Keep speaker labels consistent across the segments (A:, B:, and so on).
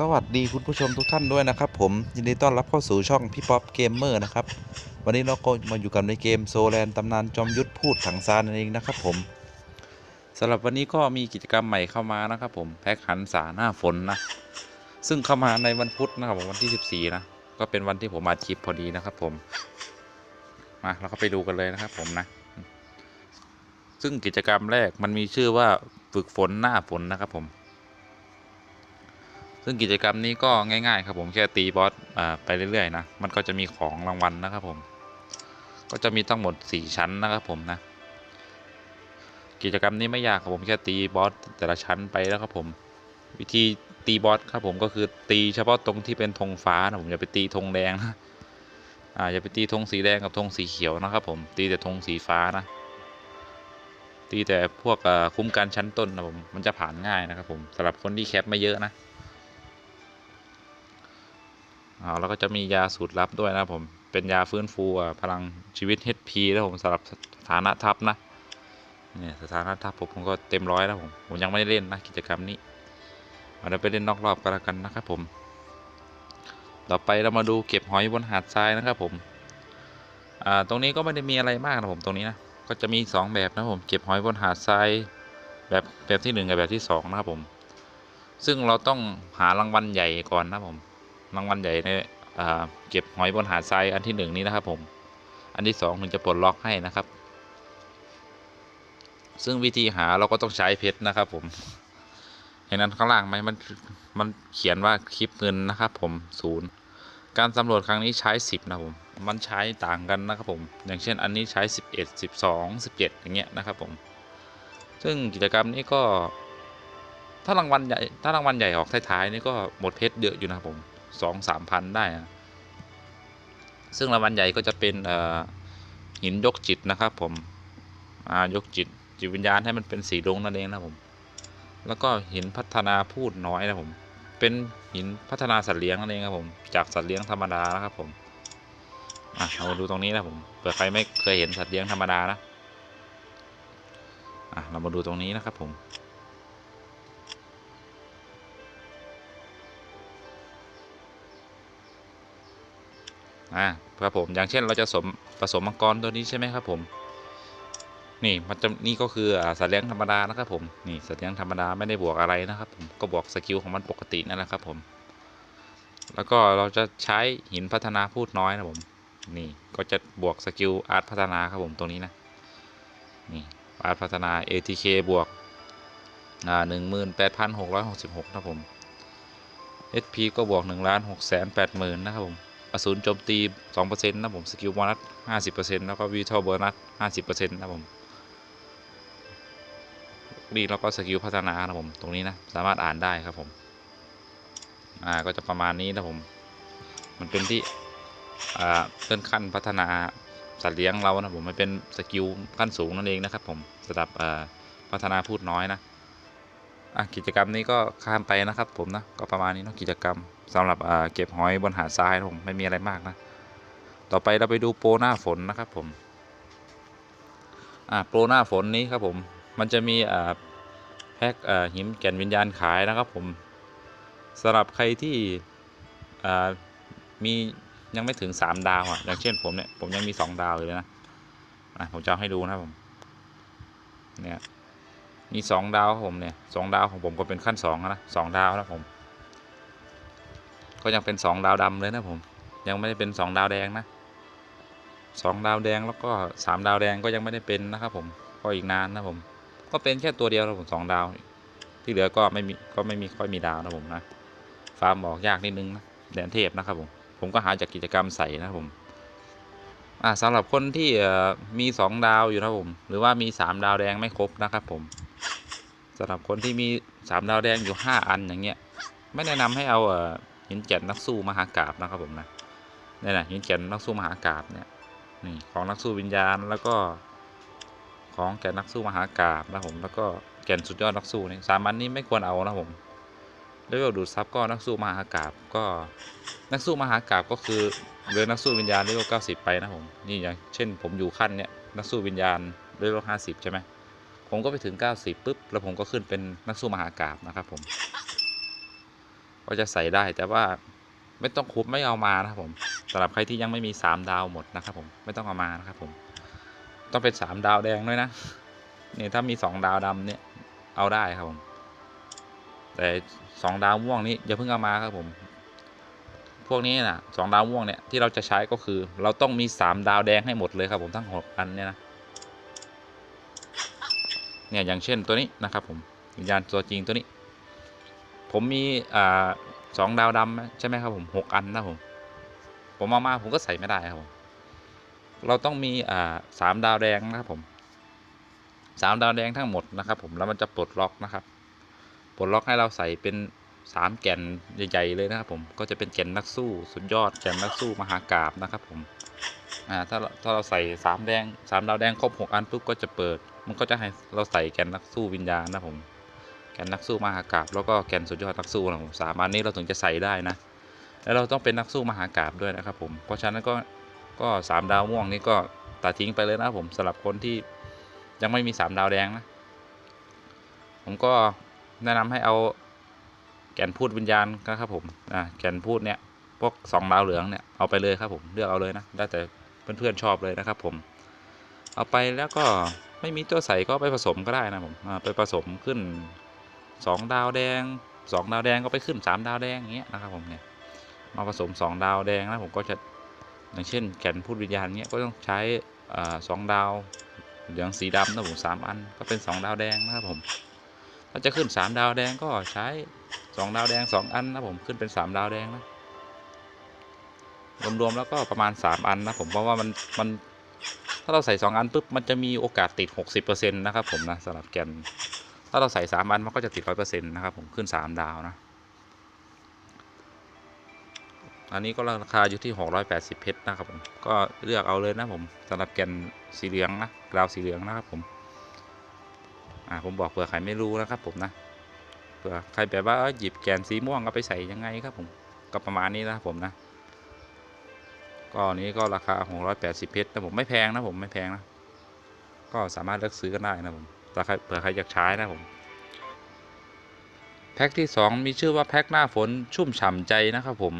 A: สวัสดีคุณผู้ชมทุกท่านด้วยนะครับผมยินดีต้อนรับเข้าสู่ช่องพี่ป๊อปเกมเมอร์นะครับวันนี้เราก็มาอยู่กันในเกมโซแลนตำนานจอมยุทธพูดถังซานนั่นเองนะครับผมสำหรับวันนี้ก็มีกิจกรรมใหม่เข้ามานะครับผมแพ็คหันษาหน้าฝนนะซึ่งเข้ามาในวันพุธนะครับผมวันที่ 14 นะ ก็เป็นวันที่ผมมาคลิปพอดีนะครับผมมาเราก็ไปดูกันเลยนะครับผมนะ ซึ่งกิจกรรมแรกมันมีชื่อว่าฝึกฝนหน้าฝนนะครับผม ซึ่งกิจกรรมนี้ก็ง่าย ๆ ครับผมแค่ตีบอสอไปเรื่อยๆนะมันก็จะมีของรางวัลนะครับผม ก็จะมีทั้งหมด 4 ชั้นนะครับผมนะ กิจกรรมนี้ไม่ยากครับผมแค่ตีบอสแต่ละชั้นไปแล้วครับผม วิธีตีบอสครับผมก็คือตีเฉพาะตรงที่เป็นธงฟ้านะผมอย่าไปตีธงแดงนะอ่าอย่าไปตีธงสีแดงกับธงสีเขียวนะครับผมตีแต่ธงสีฟ้านะตีแต่พวกคุ้มกันชั้นต้นนะผมมันจะผ่านง่ายนะครับผมสำหรับคนที่แคปไม่เยอะนะ อ่าแล้วก็จะมียาสูตรลับด้วยนะผม เป็นยาฟื้นฟูอะพลังชีวิต HP นะผมสำหรับสถานะทัพนะเนี่ยสถานะทัพผมผมก็เต็มร้อยแล้วผมผมยังไม่ได้เล่นนะกิจกรรมนี้เอาเดี๋ยวไปเล่นนอกรอบกันแล้วกันนะครับผมต่อไปเรามาดูเก็บหอยบนหาดทรายนะครับผม อ่า ตรงนี้ก็ไม่ได้มีอะไรมากนะผมตรงนี้นะ ก็จะมีสองแบบนะผม เก็บหอยบนหาดทรายแบบแบบที่หนึ่งกับแบบที่สองนะครับผม ซึ่งเราต้องหารางวัลใหญ่ก่อนนะผม รางวัลใหญ่ในอ่าเก็บหอยบนหาดทรายอันที่หนึ่งนี้นะครับ ผม อันที่สองถึงจะปลดล็อกให้นะครับ ซึ่งวิธีหาเราก็ต้องใช้เพชรนะครับ ผมเห็นนั้นข้างล่างไหมมันมันเขียนว่าคลิปเงินนะครับ ผมศูนย์การสำรวจครั้งนี้ใช้สิบนะผม มันใช้ต่างกันนะครับผม อย่างเช่นอันนี้ใช้สิบเอ็ดสิบสองสิบเจ็ดอย่างเงี้ยนะครับผม ซึ่งกิจกรรมนี้ก็ ถ้ารางวัลใหญ่ ถ้ารางวัลใหญ่ออกท้ายๆนี่ก็หมดเพชรเยอะอยู่นะครับผม สองสามพันได้ ซึ่งรางวัลใหญ่ก็จะเป็นหินยกจิตนะครับ ผมยกจิตจิตวิญญาณให้มันเป็นสีดวงนั่นเองนะผม แล้วก็หินพัฒนาพูดน้อยนะผมเป็นหินพัฒนาสัตว์เลี้ยงนั่นเองครับผมจากสัตว์เลี้ยงธรรมดานะครับผมอะเอามาดูตรงนี้นะผมเผื่อใครไม่เคยเห็นสัตว์เลี้ยงธรรมดานะอะเรามาดูตรงนี้นะครับผม อ่าครับผมอย่างเช่นเราจะสมผสมมังกรตัวนี้ใช่ไหมครับผม นี่มันจะนี่ก็คืออสัตว์เลี้ยงธรรมดานะครับผมนี่สัตว์เลี้ยงธรรมดาไม่ได้บวกอะไรนะครับผมก็บวกสกิลของมันปกตินั่นแหละครับผมแล้วก็เราจะใช้หินพัฒนาพูดน้อยนะผมนี่ก็จะบวกสกิลอาร์ตพัฒนาครับผมตรงนี้นะนี่อาร์ตพัฒนา ATK บวกอ่าหนึ่งหมื่นแปดพันหกร้อยหกสิบหกนะผม SP ก็บวกหนึ่งล้านหกแสนแปดหมื่นนะครับผม อสูรโจมตี 2%นะผม สกิลโบนัส50%แล้วก็วิทอลโบนัส50%นะผมนี่แล้วก็สกิลพัฒนานะผม ตรงนี้นะ สามารถอ่านได้ครับผม อ่า ก็จะประมาณนี้นะผม มันเป็นที่ อ่าเลื่อนขั้นพัฒนาสัตว์เลี้ยงเรานะผม มันเป็นสกิลขั้นสูงนั่นเองนะครับผมสำหรับอ่าพัฒนาพูดน้อยนะ อะกิจกรรมนี้ก็ข้ามไปนะครับผมนะ ก็ประมาณนี้เนาะกิจกรรม สำหรับเก็บหอยบนหาดทรายผมไม่มีอะไรมากนะ ต่อไปเราไปดูโปรหน้าฝนนะครับผมโปรหน้าฝนนี้ครับผมมันจะมีแพ็คหินแก่นวิญญาณขายนะครับผมสำหรับใครที่มียังไม่ถึง 3 ดาวอะอย่างเช่นผมเนี่ยผมยังมี 2 ดาวอยู่เลยนะอะผมจะเอาให้ดูนะครับผมเนี่ยมีสองดาวครับผมเนี่ยสองดาวของผมก็เป็นขั้นสองนะสองดาวนะผม ก็ยังเป็นสองดาวดำเลยนะผมยังไม่ได้เป็นสองดาวแดงนะสองดาวแดงแล้วก็สามดาวแดงก็ยังไม่ได้เป็นนะครับผมก็อีกนานนะผมก็เป็นแค่ตัวเดียวนะผมสองดาว ที่เหลือก็ไม่มีก็ไม่มีค่อยมีดาวนะผมนะฟาร์มออกยากนิดนึงนะแดนเทพนะครับผมผมก็หาจากกิจกรรมใส่นะผมอ่าสำหรับคนที่มีสองดาวอยู่นะผมหรือว่ามีสามดาวแดงไม่ครบนะครับผมสำหรับคนที่มีสามดาวแดงอยู่ห้าอันอย่างเงี้ยไม่แนะนำให้เอาเอ่อ หินแก่นนักสู้มหากราบนะครับผมนะนี่นะหินแก่นนักสู้มหากราบเนี่ยนี่ของนักสู้วิญญาณแล้วก็ของแก่นนักสู้มหากราบนะครับผมแล้วก็แก่นสุดยอดนักสู้นี่สามอันนี้ไม่ควรเอานะผมเลเวลดูดซับก็นักสู้มหากราบก็นักสู้มหากราบก็คือเรือนักสู้วิญญาณเลเวล90ไปนะผมนี่อย่างเช่นผมอยู่ขั้นเนี้ยนักสู้วิญญาณเลเวล50ใช่ไหมผมก็ไปถึง90ปุ๊บแล้วผมก็ขึ้นเป็นนักสู้มหากราบนะครับผม ก็จะใส่ได้แต่ว่าไม่ต้องคุบไม่เอามานะครับผมสำหรับใครที่ยังไม่มีสามดาวหมดนะครับผมไม่ต้องเอามานะครับผม ต้องเป็นสามดาวแดงด้วยนะเนี่ยถ้ามีสองดาวดำเนี่ยเอาได้ครับผม แต่สองดาวม่วงนี้อย่าเพิ่งเอามาครับผม พวกนี้นะสองดาวม่วงเนี่ยที่เราจะใช้ก็คือ เราต้องมีสามดาวแดงให้หมดเลยครับผมทั้งหกอันเนี่ยนะเนี่ยอย่างเช่นตัวนี้นะครับผมวิญญาณตัวจริงตัวนี้ ผมมีอ่าสองดาวดำใช่ไหมครับผมหกอันนะผม ผมเอามาผมก็ใส่ไม่ได้ครับผมเราต้องมีอ่าสามดาวแดงนะครับผมสามดาวแดงทั้งหมดนะครับ ผมแล้วมันจะปลดล็อกนะครับปลดล็อกให้เราใส่เป็นสามแก่นใหญ่ๆเลยนะครับผมก็จะเป็นแก่นนักสู้สุดยอดแก่นนักสู้มหากราบนะครับผมอ่าถ้าเราถ้าเราใส่สามแดงสามดาวแดงครบหกอันปุ๊บก็จะเปิด มันก็จะให้เราใส่แก่นนักสู้วิญญาณนะผม แกนนักสู้มหากราบแล้วก็แกนสุดยอดนักสู้นะครับผมสามอันนี้เราถึงจะใส่ได้นะ แล้วเราต้องเป็นนักสู้มหากราบด้วยนะครับผมเพราะฉะนั้นก็ก็สามดาวม่วงนี่ก็ตัดทิ้งไปเลยนะครับผมสำหรับคนที่ยังไม่มีสามดาวแดงนะผมก็แนะนำให้เอาแกนพูดวิญญาณนะครับผมอ่าแกนพูดเนี่ยพวกสองดาวเหลืองเนี่ยเอาไปเลยครับผมเลือกเอาเลยนะได้แต่เพื่อนๆชอบเลยนะครับผมเอาไปแล้วก็ไม่มีตัวใส่ก็ไปผสมก็ได้นะผมอ่าไปผสมขึ้น สองดาวแดงสองดาวแดงก็ไปขึ้นสามดาวแดงอย่างเงี้ยนะครับผมเนี่ยมาผสม 2 ดาวแดงนะผมก็จะอย่างเช่นแกนพูดวิญญาณเนี้ยก็ต้องใช้สองดาวเหลืองสีดำนะผมสามอันก็เป็น 2 ดาวแดงนะครับผมถ้าจะขึ้น 3 ดาวแดงก็ใช้ 2 ดาวแดง 2 อันนะผมขึ้นเป็น 3 ดาวแดงนะรวมๆแล้วก็ประมาณ 3 อันนะผมเพราะว่ามันมันถ้าเราใส่ 2 อันปุ๊บมันจะมีโอกาสติด 60%นะครับผมนะสำหรับแกน ถ้าเราใส่3อันมันก็จะติด100%นะครับผมขึ้น3ดาวนะ อันนี้ก็ราคาอยู่ที่680เพชรนะครับผมก็เลือกเอาเลยนะผมสำหรับแกนสีเหลืองนะกราวสีเหลืองนะครับผมอ่าผมบอกเผื่อใครไม่รู้นะครับผมนะเผื่อใครแบบว่าหยิบแกนสีม่วงเอาไปใส่ยังไงครับผมก็ประมาณนี้นะผมนะก็อันนี้ก็ราคา 680 เพชรนะผมไม่แพงนะผมไม่แพงนะ ก็สามารถเลือกซื้อกันได้นะผม แต่ใครเผื่อใครอยากใช้นะผม แพ็คที่ 2 มีชื่อว่าแพ็คหน้าฝนชุ่มฉ่ำใจนะครับผม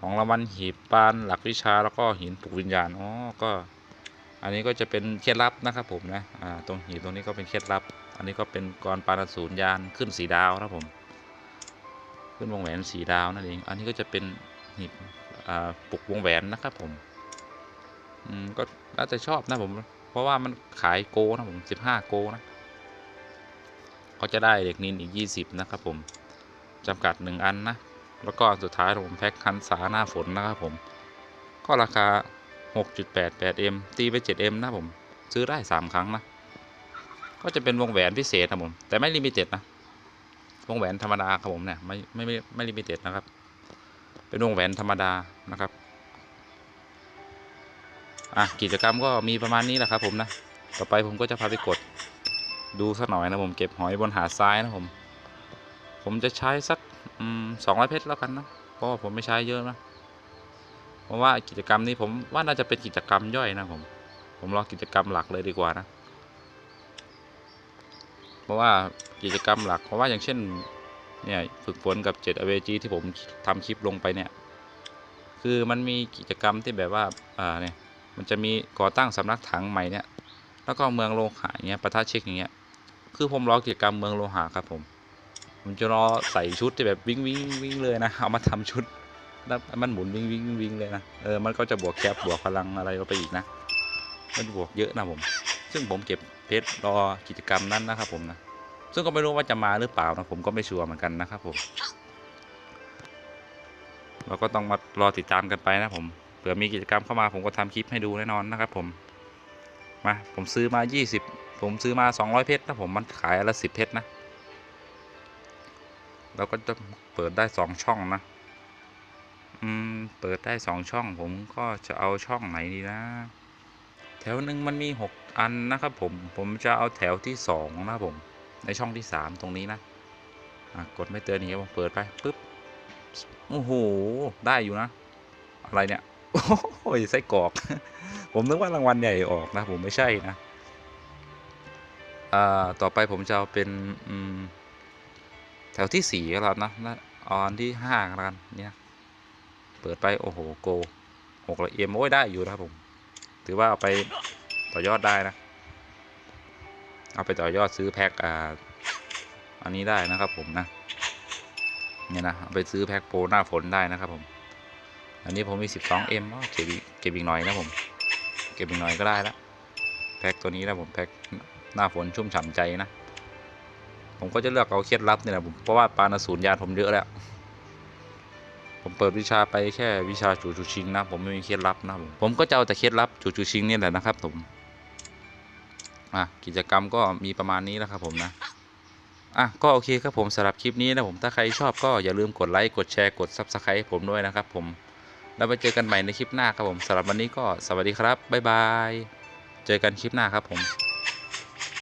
A: ของรางวัลหีบปานหลักวิชาแล้วก็หินปลุกวิญญาณอ๋อก็อันนี้ก็จะเป็นเคล็ดลับนะครับผมนะอ่าตรงหีบตรงนี้ก็เป็นเคล็ดลับ อันนี้ก็เป็นกรปานสูญญาณขึ้นสีดาวนะครับผม ขึ้นวงแหวนสีดาวนั่นเอง อันนี้ก็จะเป็นหีบปลุกวงแหวนนะครับผม อืมก็แล้วแต่ชอบนะผม เพราะว่ามันขายโกนะผมสิบห้าโกนะก็จะได้เด็กนินอีกยี่สิบนะครับผมจำกัดหนึ่งอันนะ แล้วก็อันสุดท้ายผมแพ็คคันสาหน้าฝนนะครับผม ก็ราคา 6.88m ตีไป 7m นะผมซื้อได้ 3 ครั้งนะ ก็จะเป็นวงแหวนพิเศษนะผม แต่ไม่ลิมิเต็ดนะ วงแหวนธรรมดาครับผมเนี่ยไม่ไม่ไม่ไม่ลิมิเต็ดนะครับ เป็นวงแหวนธรรมดานะครับ อะกิจกรรมก็มีประมาณนี้แหละครับผมนะ ต่อไปผมก็จะพาไปกดดูสักหน่อยนะผมเก็บหอยบนหาดทรายนะผม ผมจะใช้สักสองร้อยเพชรแล้วกันนะ เพราะว่าผมไม่ใช้เยอะนะ เพราะว่ากิจกรรมนี้ผมว่าน่าจะเป็นกิจกรรมย่อยนะผม ผมรอกิจกรรมหลักเลยดีกว่านะ เพราะว่ากิจกรรมหลัก เพราะว่าอย่างเช่นเนี่ยฝึกฝนกับ7 a v g ที่ผมทำคลิปลงไปเนี่ย คือมันมีกิจกรรมที่แบบว่าอ่าเนี่ย มันจะมีก่อตั้งสำนักถังใหม่เนี่ยแล้วก็เมืองโลหะอย่างเงี้ยประทัดเช็คอย่างเงี้ยคือผมรอกิจกรรมเมืองโลหะครับผมผมจะรอใส่ชุดที่แบบวิ่งวิ่งวิ่งเลยนะเอามาทำชุดแล้วมันหมุนวิ่งวิ่งวิ่งเลยนะเออมันก็จะบวกแคปบวกพลังอะไรก็ไปอีกนะมันบวกเยอะนะผม ซึ่งผมเก็บเพชรรอกิจกรรมนั้นนะครับผมนะซึ่งก็ไม่รู้ว่าจะมาหรือเปล่านะผมก็ไม่ชัวร์เหมือนกันนะครับผมเราก็ต้องมารอติดตามกันไปนะผม เผื่อมีกิจกรรมเข้ามาผมก็ทำคลิปให้ดูแน่นอนนะครับผมมาผมซื้อมา 20 ผมซื้อมา 200 เพชรนะผมมันขายอนละ 10 เพชรนะเราก็จะเปิดได้ 2 ช่องนะอืมเปิดได้ 2 ช่อง ผมก็จะเอาช่องไหนดีนะ แถวหนึ่งมันมี 6 อันนะครับผมผมจะเอาแถวที่ 2 นะผม ในช่องที่ 3 ตรงนี้นะอะกดไม่เตือนนี้ผมเปิดไปปุ๊บโอ้โหได้อยู่นะ อะไรเนี่ย โอ้ยไส้กรอก ผมนึกว่ารางวัลใหญ่ออกนะ ผมไม่ใช่นะอ่าต่อไปผมจะเอาเป็นอืมแถวที่สี่ก็แล้วนะนะออนที่ห้ากันเนี่ยเปิดไปโอ้โหโกหกละเอียมโอ้ยได้อยู่นะครับผม ถือว่าเอาไปต่อยอดได้นะ เอาไปต่อยอดซื้อแพ็คอ่าอันนี้ได้นะครับผมนะเนี่ยนะเอาไปซื้อแพ็คโปรหน้าฝนได้นะครับผม อันนี้ผมมี 12M อ๋อเก็บเก็บอีกหน่อยนะผม เก็บอีกหน่อยก็ได้ละแพ็คตัวนี้นะผมแพ็คหน้าฝนชุ่มฉ่ำใจนะ ผมก็จะเลือกเอาเคล็ดลับเนี่ยแหละผมเพราะว่าปานสูญญาผมเยอะแล้ว ผมเปิดวิชาไปแค่วิชาจูจูชิงนะ ผมไม่มีเคล็ดลับนะผมผมก็จะเอาแต่เคล็ดลับจูจูชิงนี่แหละนะครับผมอะกิจกรรมก็มีประมาณนี้นะครับผมนะอะก็โอเคครับผมสำหรับคลิปนี้นะผมถ้าใครชอบก็อย่าลืมกดไลค์กดแชร์กด Subscribe ผมด้วยนะครับผม แล้วไปเจอกันใหม่ในคลิปหน้าครับผมสำหรับวันนี้ก็สวัสดีครับบ๊ายบาย เจอกันคลิปหน้าครับผม